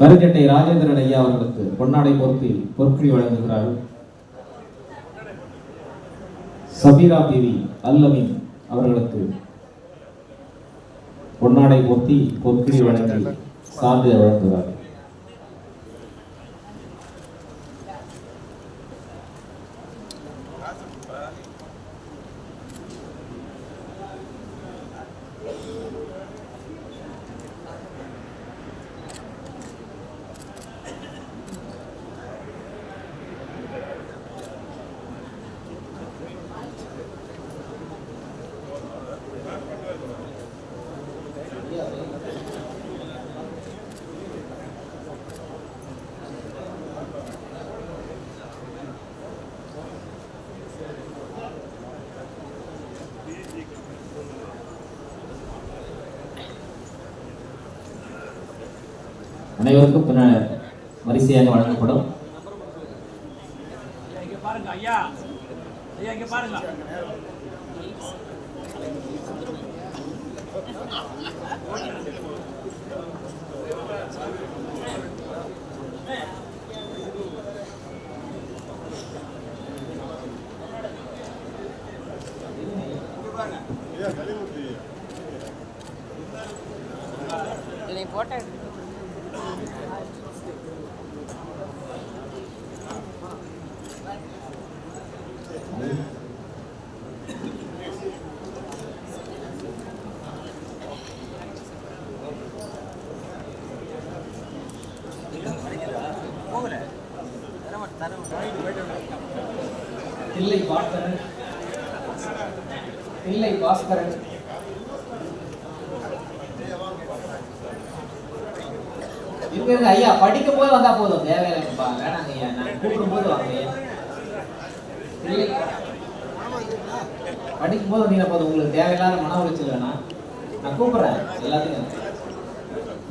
கருச்சட்டை ராஜேந்திரன் ஐயா அவர்களுக்கு பொன்னாடை பொருத்தி பொற்கிழி வழங்குகிறார்கள் சபீரா தேவி அல்லமின் அவர்களுக்கு பொன்னாடை பொருத்தி பொற்கிழி வழங்கி சான்று வழங்குகிறார். அனைவருக்கும் பின்ன வரிசையாக வழங்கப்படும். பாருங்க தில்லை பாஸ்கரன். தில்லை பாஸ்கரன். இங்க இருங்க ஐயா படிக்கும் போது வந்தா போதும். தேவையில்லைப்பா. வேணாங்க ஐயா நான் கூப்பிடும் போது வாங்க ஐயா. படிக்கும் போது வந்தீங்கன்னா போதும். உங்களுக்கு தேவையில்லாத மன உளைச்சல் வேணாம் நான் கூப்பிடுறேன். எல்லாத்தையும்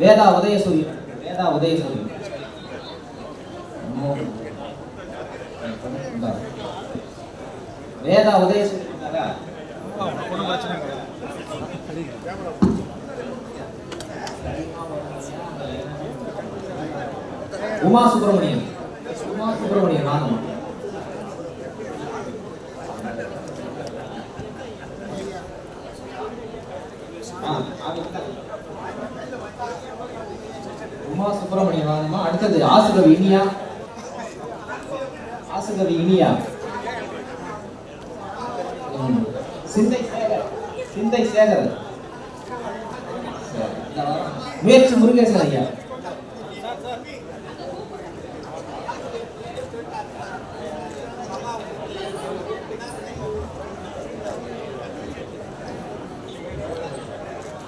வேதா உதயசூரியன். வேதா உதயசூரியன். வேதா உமா சுப்பிரமணியன். உமா சுப்பிரமணியன் வாங்க உமா சுப்பிரமணியன் வாங்கம்மா அடுத்தது ஆசுகவி இனியா. ஆசுகவி இனியா ம். சிந்தை சேகர் சிந்தை சேகர். முயற்சி முருகேசன் ஐயா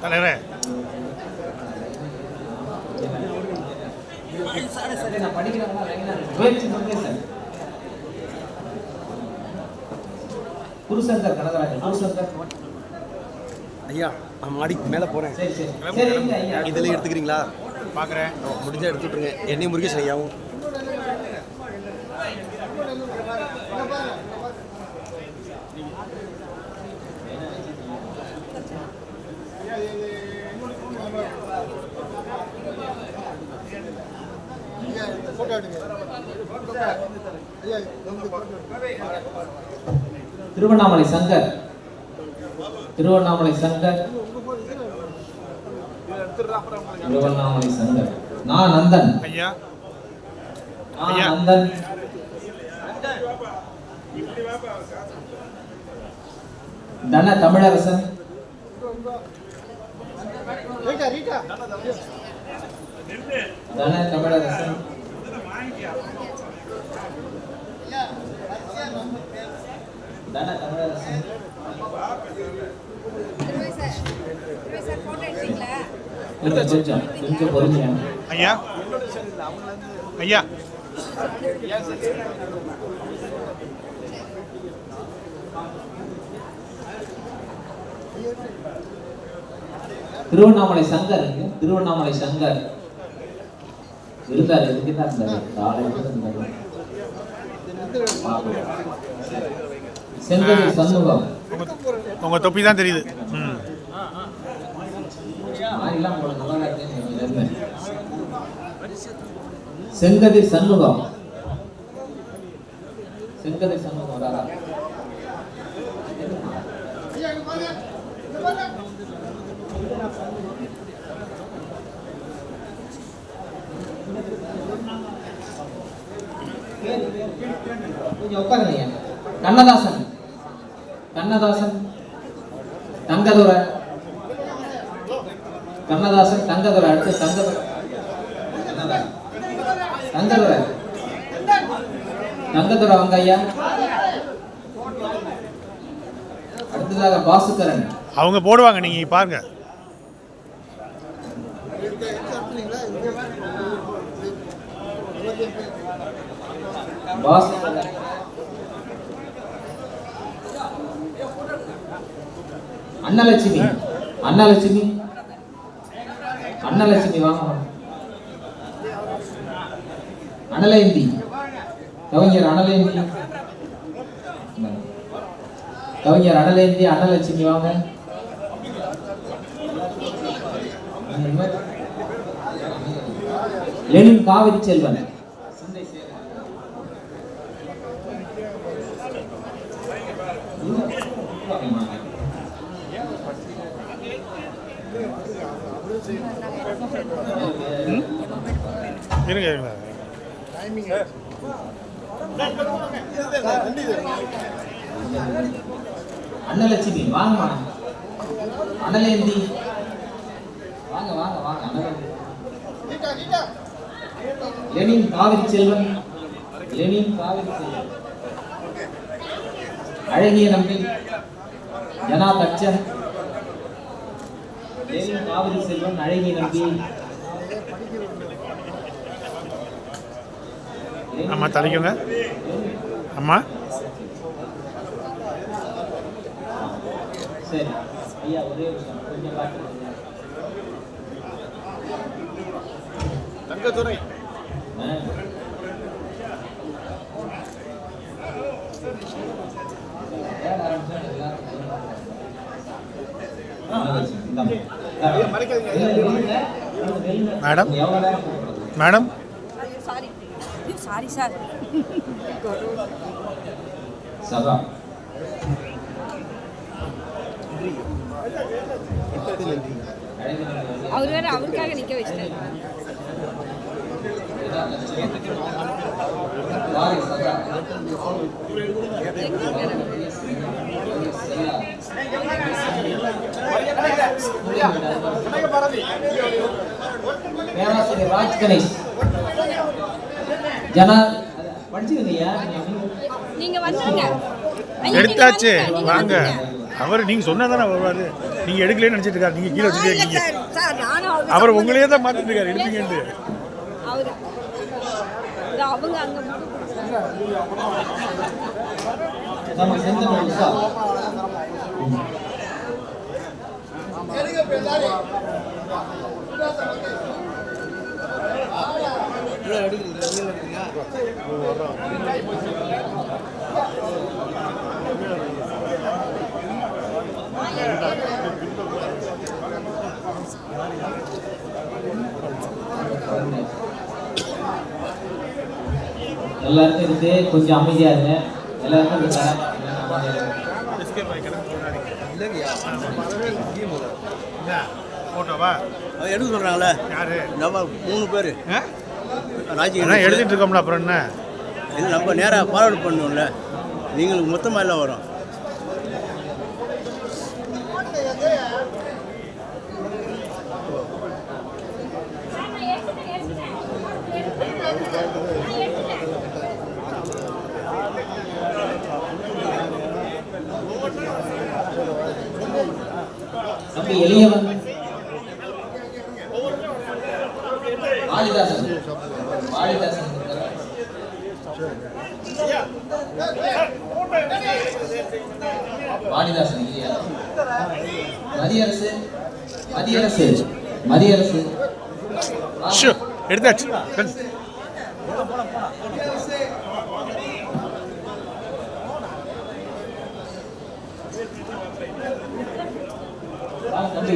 தலைவரே. முயற்சி முருகேசன் குருசங்கர் கனகராஜன். குருசங்கர். ஐயா நான் மாடிக்கு மேலே போகிறேன் சரி சரி. ஐயா இதெல்லாம் எடுத்துக்கிறீங்களா? பார்க்குறேன் முடிஞ்சா எடுத்து விட்ருங்க என்னையும் முருகேசன் ஐயாவும். திருவண்ணாமலை சங்கர். திருவண்ணாமலை சங்கர். திருவண்ணாமலை சங்கர். நான் நந்தன். ஐயா. நந்தன். தன தமிழரசன். தன தமிழரசன். தன தமிழரசன் கொஞ்சம் கொஞ்சம் கொஞ்சம் பொறுமையா ஐயா ஐயா திருவண்ணாமலை சங்கர். திருவண்ணாமலை சங்கர். இருந்தாரு இதுக்கு தான் இருந்தாரு காலையில இருந்தாரு செந்ததி சண்முகம். உங்க தொப்பி தான் தெரியுது. ம். செங்கதிர் சண்முகம். செங்கதிர் சண்முகம் கொஞ்சம் உட்காருங்க கண்ணதாசன். கண்ணதாசன் தங்கதுரை. கண்ணதாசன் தங்கதுரை. அடுத்து தங்கதுரை தங்கதுரை. தங்கதுரை வாங்க ஐயா அடுத்ததாக பாசுக்கரன். அவங்க போடுவாங்க நீங்கள் பாருங்க. பாசுக்கரன் அன்னலட்சுமி. அன்னலட்சுமி? அன்னலட்சுமி வாங்க அனலேந்தி. கவிஞர் அனலேந்தி. கவிஞர் அனலேந்தி அன்னலட்சுமி வாங்க. லெனின் காவிரி செல்வன். இருங்க இருங்க. அன்னலட்சுமி வாங்கம்மா அனலேந்தி. வாங்க வாங்க வாங்க லெனின் காவிரி செல்வன் லெனின் காவிரி செல்வன் அழகிய நம்பி ஜனா தச்சன் காவிரி செல்வன் அழகிய நம்பி. அம்மா தலைக்குங்க. அம்மா. சரி. ஐயா ஒரே கொஞ்சம் தங்கத்துறை. ஆரம்பிச்சா எல்லாரும். Madam? Madam sorry sorry sir சபா அவர் வேற அவருக்காக நிக்க வச்சிட்டாரு வாரி சபா எங்க இருக்காரு? பேராசிரியர் ராஜ் கணேஷ். ஜனா நீங்க வந்துருங்க. எடுத்தாச்சு. நீங்க வாங்க. நீங்க. அவர் நீங்கள் சொன்னா தானே வருவாரு. நீங்கள் எடுக்கலன்னு நினச்சிட்டு இருக்காரு. நீங்கள் கீழே வச்சுட்டே அவர் உங்களையே தான் மாற்றிட்டு இருக்காரு. அவங்க எல்லாருக்கும் இருந்து கொஞ்சம் அமைதியா இருங்க. எல்லாருக்கும் இந்த. தரம் ஃபோட்டோவா அதை எடுக்க சொல்கிறாங்களே யாரு? நம்ம மூணு பேர். ஆ? ராஜி அதான் எழுதிட்டு இருக்கோம்ல அப்புறம் என்ன? இது நம்ம நேராக ஃபார்வர்ட் பண்ணுவோம்ல. நீங்களுக்கு மொத்தமாக எல்லாம் வரும். தம்பி எளியவன் வாலிதாசன் இல்லையா? எடுத்தாச்சு. சரி. வாங்க தம்பி.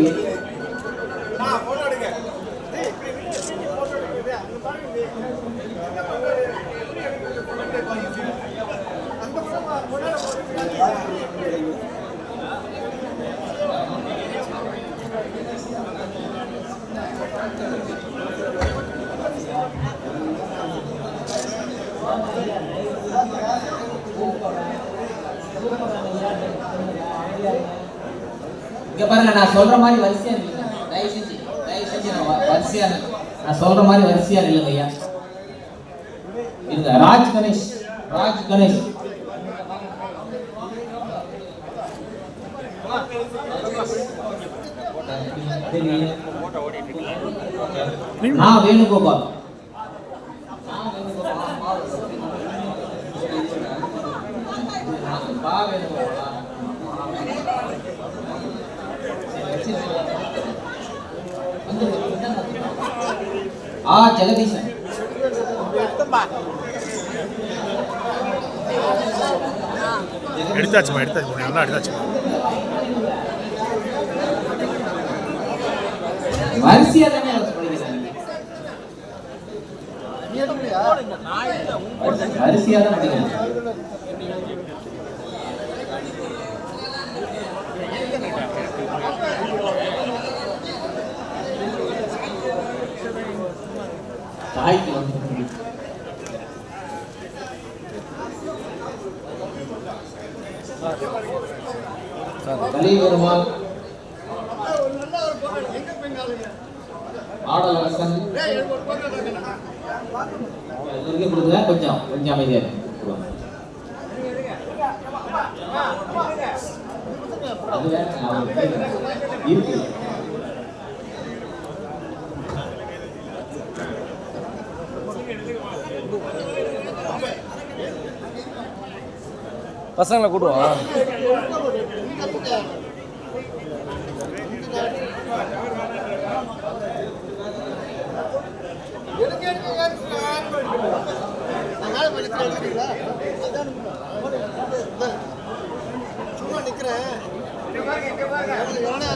இங்க பாருங்க நான் சொல்ற மாதிரி வரிசையா தயவு செஞ்சு தயவு செஞ்சு நான் வரிசையா நான் மாதிரி வரிசையா இல்லைங்க ஐயா. இருங்க ராஜ் கணேஷ் ராஜ் கணேஷ் நான் வேணுகோபால். ஆ ஜெகதீசன். எடுத்தாச்சுமா எடுத்தாச்சு. நல்லா எடுத்தாச்சுமா? வரிசையா தானே வரிசையா தான் படிக்கிறாங்க தாய்க்கு வந்து கலிபெருமாள் ஆடலரசன் இவருக்கு கொடுங்க கொஞ்சம் கொஞ்சம் அமைதியா இருங்க. அது வேற அவர் பேரு. இருக்கு பசங்களை கூடுவோம் சும்மா நிக்கிறேன். எவனா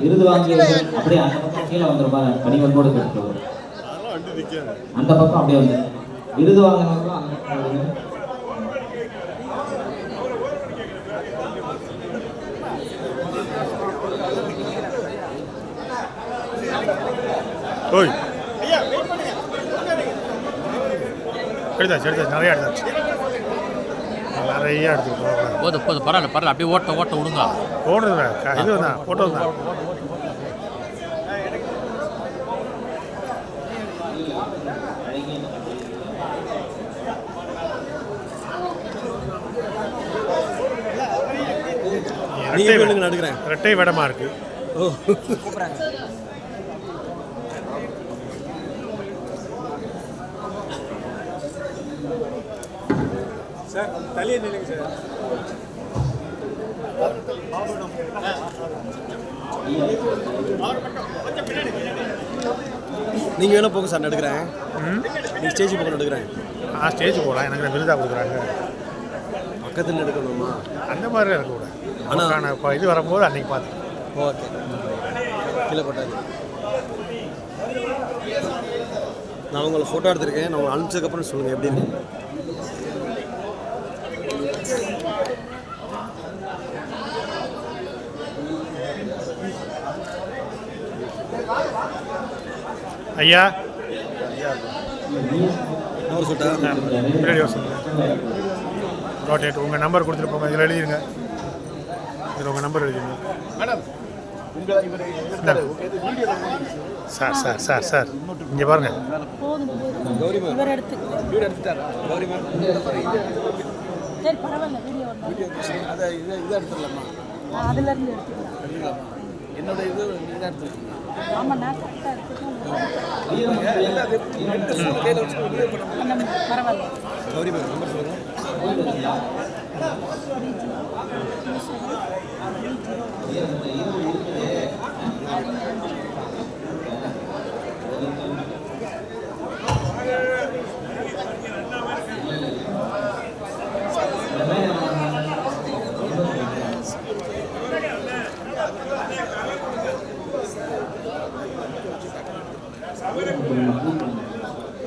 விருது வாங்கியவர்கள் அப்படியே அந்த பக்கம் கீழே வந்துருப்பாங்க பணிவன்போடு கேட்டுக்கொள்வோம் அந்த பக்கம் அப்படியே வந்து விருது வாங்கினவங்களும் அந்த பக்கம் எடுத்தாச்சு எடுத்தாச்சு. நிறையா எடுத்தாச்சு. நிறைய எடுத்துக்கிட்டோம் போதும் போதும் பரவாயில்ல பரவாயில்ல. அப்படியே ஓட்ட ஓட்ட விடுங்க. போடுறது இது தான். ஃபோட்டோ தான் நீங்க போய் நில்லுங்க, நான் எடுக்கிறேன். ரெட்டை வேடமா இருக்கு நீங்க வேணா போங்க சார் நான் எடுக்கிறேன். நீங்க ஸ்டேஜ் போக எடுக்கிறேன். ஆ ஸ்டேஜ் போகலாம். எனக்கு விருதா கொடுக்குறாங்க. பக்கத்துல எடுக்கணுமா? அந்த மாதிரி இருக்கக்கூடாது ஆனா- ஆனால் இப்போ இது வரும்போது அன்னைக்கு பார்த்து ஓகே. கீழே போட்டாரு நான் உங்களை ஃபோட்டோ எடுத்திருக்கேன். நான் உங்களை அனுப்பிச்சதுக்கப்புறம் சொல்லுங்கள் எப்படின்னு ஐயா. பின்னாடி ரோட்டேட் உங்கள் நம்பர் கொடுத்துட்டு போங்க. இதில் எழுதிருங்க. இதில் உங்கள் நம்பர் எழுதிருங்க. சார். சார் சார் சார் இங்கே பாருங்க. அதுல இருந்து எடுத்துக்கலாம். எடுத்துக்கலாமா என்னோட இது இதாக எடுத்துருக்கீங்க ஆமா நான் கரெக்டா எடுத்துக்கலாம் கையில் வச்சு வீடியோ பண்ண பரவாயில்ல. கௌரி மேம் நம்பர் சொல்லுங்கள்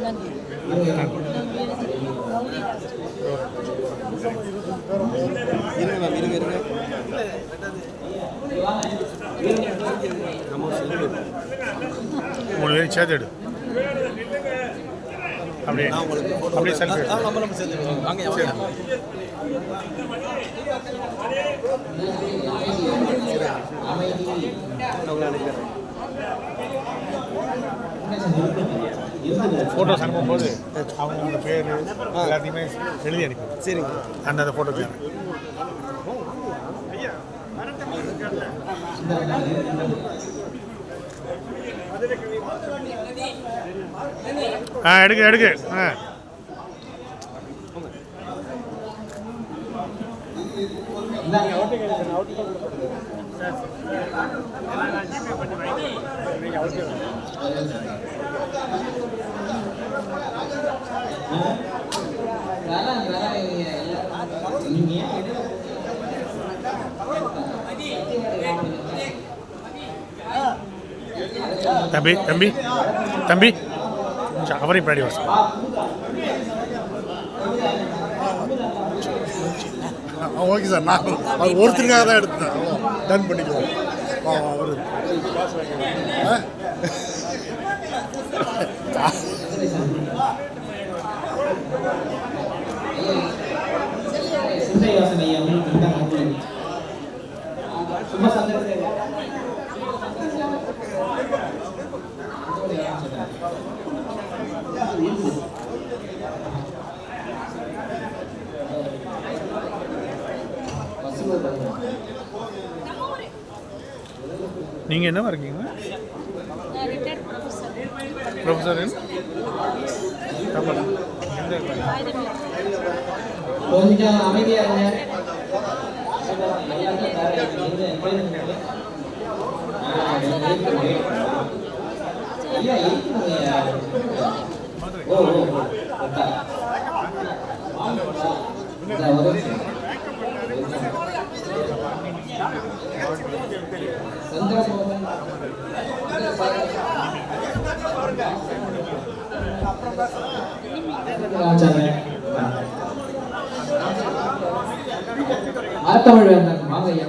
நன்றி சேர்த்து எடு அப்படியே அப்படியே செல்ஃபி ஆ, நம்ம நம்ம சேர்ந்து வாங்க வாங்க உங்களை அனுப்பிடுறேன் போகும்போது அவங்களோட பேர் எல்லாத்தையுமே எழுதி அனுப்பி சரிங்க அந்த ஃபோட்டோ தேவை ஆ எடுக்கு எடுக்கு. ஆ. வராங்க வராங்க இவங்க எல்லாரும். நீங்க ஏன் இடையில தம்பி தம்பி தம்பி. கொஞ்சம் அவரையும் பின்னாடி வர ஓகே சார். நான் அவர் ஒருத்தருக்காக தான் எடுத்தேன். டன் பண்ணிக்கலாம் அவர் அவரு. ஆ? சிந்தை யோசனை அவங்களுக்கு. சும்மா சந்தேகம் நீங்கள் என்னவா இருக்கீங்க ப்ரொஃபஸர் தமிழ் கொஞ்சம் அமைதியா இருங்க எல்லாத்தையும் சந்திரமோகன் ராஜாங்க மரத்தமிழ் வேந்தன் வாங்க ஐயா.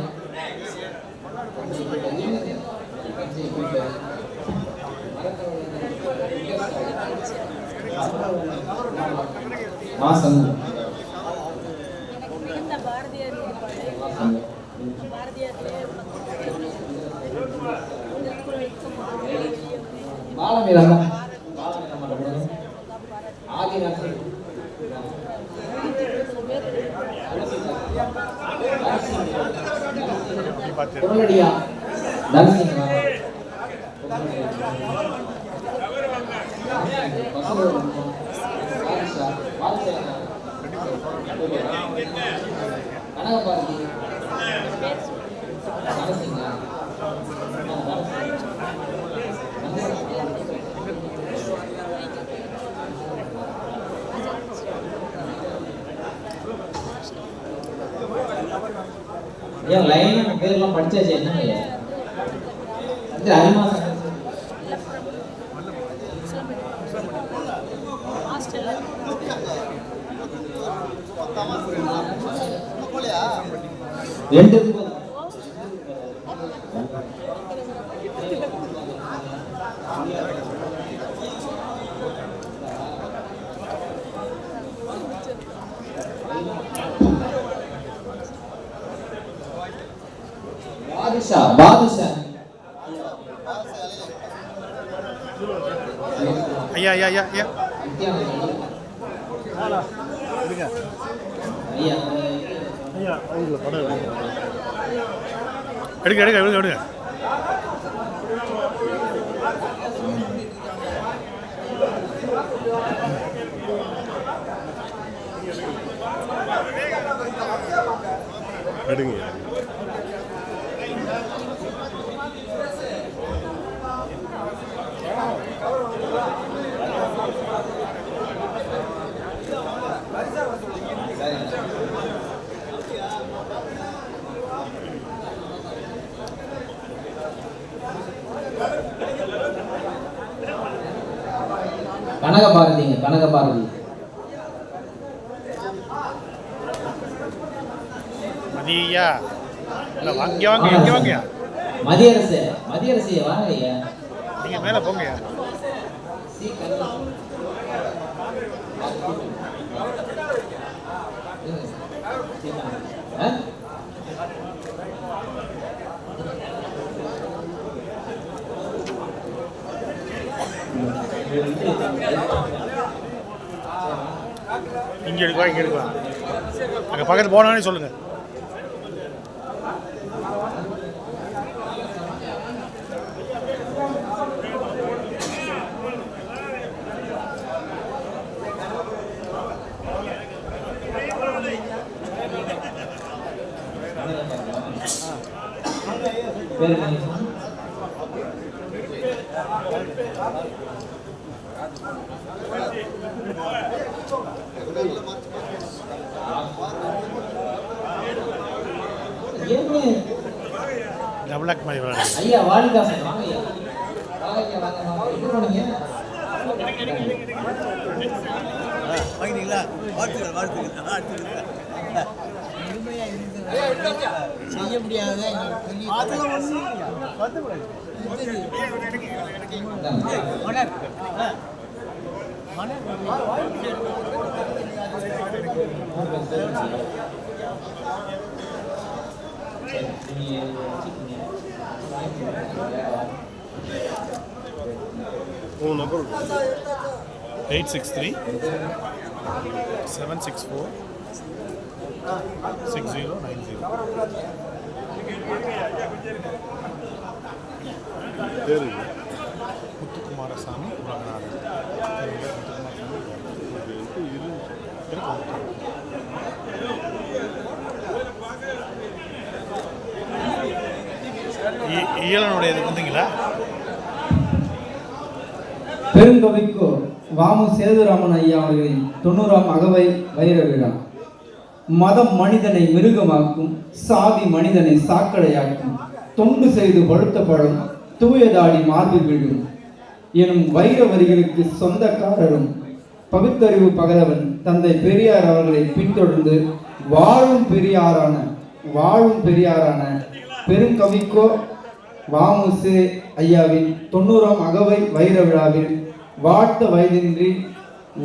ஏன் லைன் பேர்லாம் படிச்சாச்சு என்ன இது அரிமாசம் ரெண்டு முப்பது. பாதுஷா பாதுஷா ஐயா ஐயா ஐயா ஐயா ஐயா ஐயா அவங்கள படம் எடுங்க. எடுங்க எடுங்க எடுங்க எடுங்க எடுங்க கனகபாரதிங்க கனகபாரதி. மதியா. இல்லை வாங்க வாங்க இங்கே வாங்கயா மதியரசு மதியரசு வாங்க ஐயா. நீங்கள் மேலே போங்கய்யா ஆ? இங்கே எடுக்கலாம் இங்கே எடுக்கலாம். அங்கே பக்கத்து போனானே சொல்லுங்கள் பேர் என்ன? டபுள் ஆக் மாதிரி விளையாடு ஐயா வாங்க ஐயா. வாங்க ஐயா வாங்க வாங்க. எங்க போனீங்க? ஆ, வாங்கிட்டீங்களா? வாழ்த்துக்கள் வாழ்த்துக்கள் வாழ்த்துக்கள். செய்ய முடியாத உன் number eight six three seven six four six zero nine zero பேரு முத்துக்குமாரசாமி உலகநாதன் இயலனுடையது வந்தீங்களா? பெருங்கவிக்கோ வாமு சேதுராமன் ஐயா அவர்களின் தொண்ணூறாம் அகவை வைர விழா. மதம் மனிதனை மிருகமாக்கும் சாதி மனிதனை சாக்கடையாக்கும் தொண்டு செய்து பழுத்தப்படும் தூயதாடி மார்பு விழும் எனும் வைர வரிகளுக்கு சொந்தக்காரரும் பகுத்தறிவு பகலவன் தந்தை பெரியார் அவர்களை பின்தொடர்ந்து வாழும் பெரியாரான வாழும் பெரியாரான பெருங்கவிக்கோ வாமுசே ஐயாவின் தொண்ணூறாம் அகவை வைர விழாவில் வாழ்த்த வயதின்றி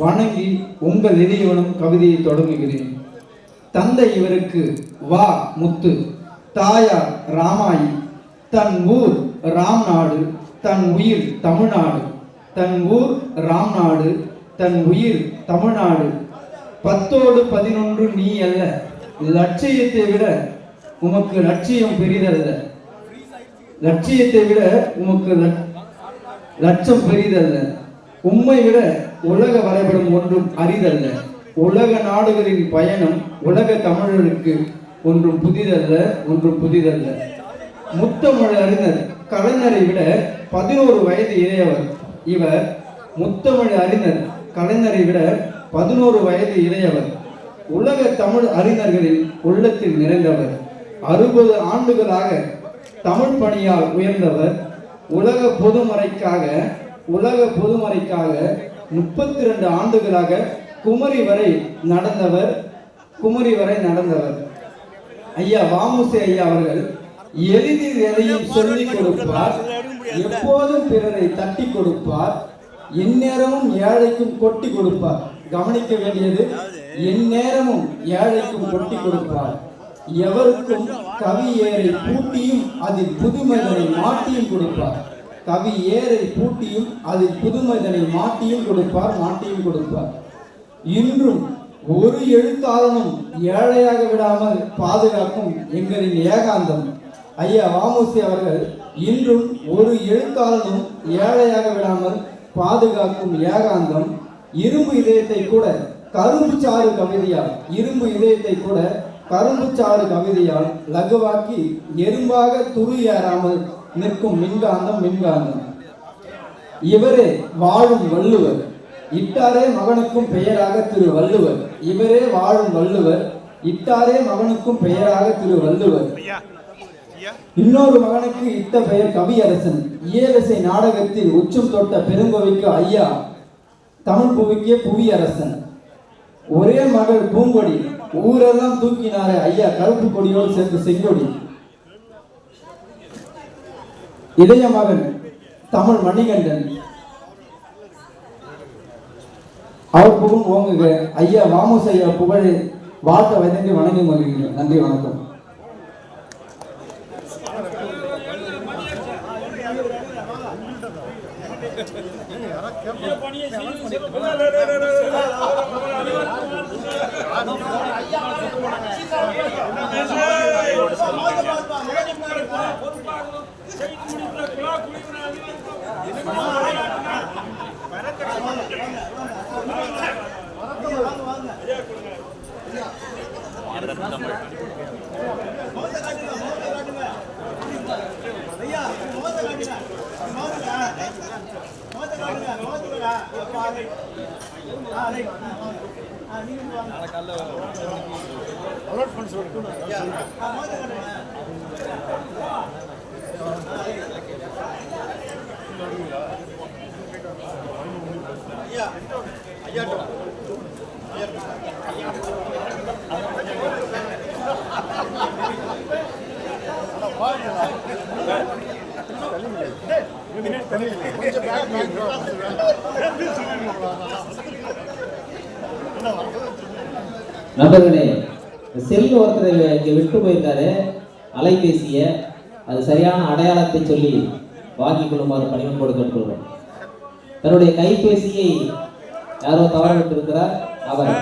வணங்கி உங்கள் எளியவனும் கவிதையை தொடங்குகிறேன். தந்தை இவருக்கு வா முத்து தாயார் ராமாயி தன் ஊர் ராம்நாடு தன் உயிர் தமிழ்நாடு தன் ஊர் ராம்நாடு தன் உயிர் தமிழ்நாடு. பத்தோடு பதினொன்று நீ அல்ல லட்சியத்தை விட உமக்கு லட்சியம் பெரிதல்ல. லட்சியத்தை விட உமக்கு லட்சம் பெரிதல்ல. உண்மை விட உலக வரைபடம் ஒன்றும் அரிதல்ல. உலக நாடுகளின் பயணம் உலக தமிழருக்கு ஒன்றும் புதிதல்ல ஒன்றும் புதிதல்ல. முத்தமிழ் அறிஞர் கலைஞரை விட பதினோரு வயது இளையவர். இவர் முத்தமிழ் அறிஞர் கலைஞரை விட பதினோரு வயது இளையவர். உலக தமிழ் அறிஞர்களின் உள்ளத்தில் நிறைந்தவர். அறுபது ஆண்டுகளாக தமிழ் பணியால் உயர்ந்தவர் உலக பொதுமறைக்காக உலக பொதுமறைக்காக முப்பத்தி ரெண்டு ஆண்டுகளாக குமரி வரை நடந்தவர் குமரி வரை நடந்தவர். ஐயா வாமுசே ஐயா அவர்கள் எளிதில் எதையும் சொல்லிக் கொடுப்பார் எப்போதும் பிறரை தட்டி கொடுப்பார் எந்நேரமும் ஏழைக்கும் கொட்டி கொடுப்பார். கவனிக்க வேண்டியது எந்நேரமும் ஏழைக்கும் கொட்டி கொடுப்பார். எவருக்கும் கவி ஏரை பூட்டியும் அதில் புதுமைதனை மாட்டியும் கொடுப்பார். கவி ஏரை பூட்டியும் அதில் புதுமைதனை மாட்டியும் கொடுப்பார் மாட்டியும் கொடுப்பார். இன்றும் ஒரு எழுத்தாளனும் ஏழையாக விடாமல் பாதுகாக்கும் எங்களின் ஏகாந்தம். ஐயா வாமுசி அவர்கள் இன்றும் ஒரு எழுத்தாளனும் ஏழையாக விடாமல் பாதுகாக்கும் ஏகாந்தம். இரும்பு இதயத்தை கூட கரும்பு சாறு கவிதையால் இரும்பு இதயத்தை கூட கரும்பு சாறு கவிதையால் லகுவாக்கி எறும்பாக துரு ஏறாமல் நிற்கும் மின்காந்தம் மின்காந்தம். இவரே வாழும் வள்ளுவர். இட்டாரே மகனுக்கும் பெயராக திரு வள்ளுவர். இவரே வாழும் வள்ளுவர். இட்டாரே மகனுக்கும் பெயராக திரு வள்ளுவர். இன்னொரு மகனுக்கு இட்ட பெயர் கவியரசன். இயலிசை நாடகத்தில் உச்சம் தொட்ட பெருங்கோவிக்கு ஐயா தமிழ் புவிக்கே புவியரசன். ஒரே மகள் பூங்கொடி. ஊரெல்லாம் தூக்கினாரே ஐயா கருப்பு கொடியோடு சேர்ந்து செங்கொடி. இதய மகன் தமிழ் மணிகண்டன். அவர் புகழ் ஓங்குக. ஐயா வாமுசையா ஐயா புகழை வாழ்த்த வதங்கி வணங்கி வருகிறேன் நன்றி வணக்கம். அலோட் பண்ணி சொல்லுங்க நண்பர்களே செல் ஒருத்தர் இங்கே விட்டு போயிருக்காரு. அலைபேசியை அது சரியான அடையாளத்தை சொல்லி வாங்கிக் கொள்ளுமாறு பணிவன்போடு கேட்டுக்கொள்கிறோம். தன்னுடைய கைபேசியை யாரோ தவறவிட்டிருக்கிறார். அவர்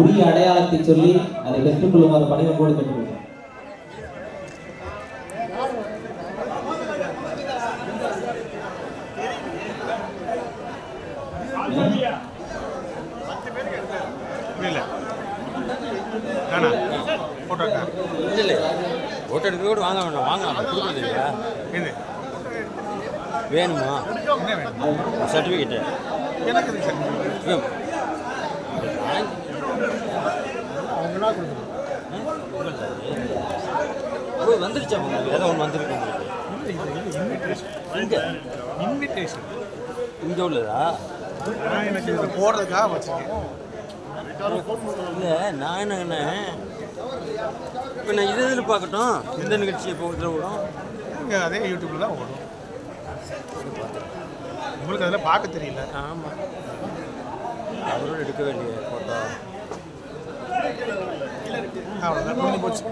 உரிய அடையாளத்தை சொல்லி அதை பெற்றுக்கொள்ளுமாறு பணிவன்போடு கேட்டுக்கொள்கிறோம். Yeah. ஃபோட்டோ இல்லை எடுக்க கூட வாங்க வேண்டாம். வாங்க கொடுக்குறது இல்லையா? இது. வேணுமா? என்ன வேணும்? சர்டிஃபிகேட்டு. எனக்கு இது சரி வேணும் அவங்களா கொடுக்கணும். ஓ வந்துருச்சா உங்களுக்கு? ஏதோ ஒன்று வந்திருக்கு உங்களுக்கு. இங்கே? இன்விடேஷன் இங்கே உள்ளதா? எனக்கு போடுறதுக்காக வச்சுருக்கேன். இல்லை நான் என்னங்கண்ணே இப்போ நான் இது இதில் பார்க்கட்டும். எந்த நிகழ்ச்சியை இப்போ இதில் விடும் இங்கே அதே யூடியூப்பில் தான் ஓடும். உங்களுக்கு அதில் பார்க்க தெரியல. ஆமாம் அவரோட எடுக்கவே இல்லையே ஃபோட்டோ அவ்வளோதான் போச்சு.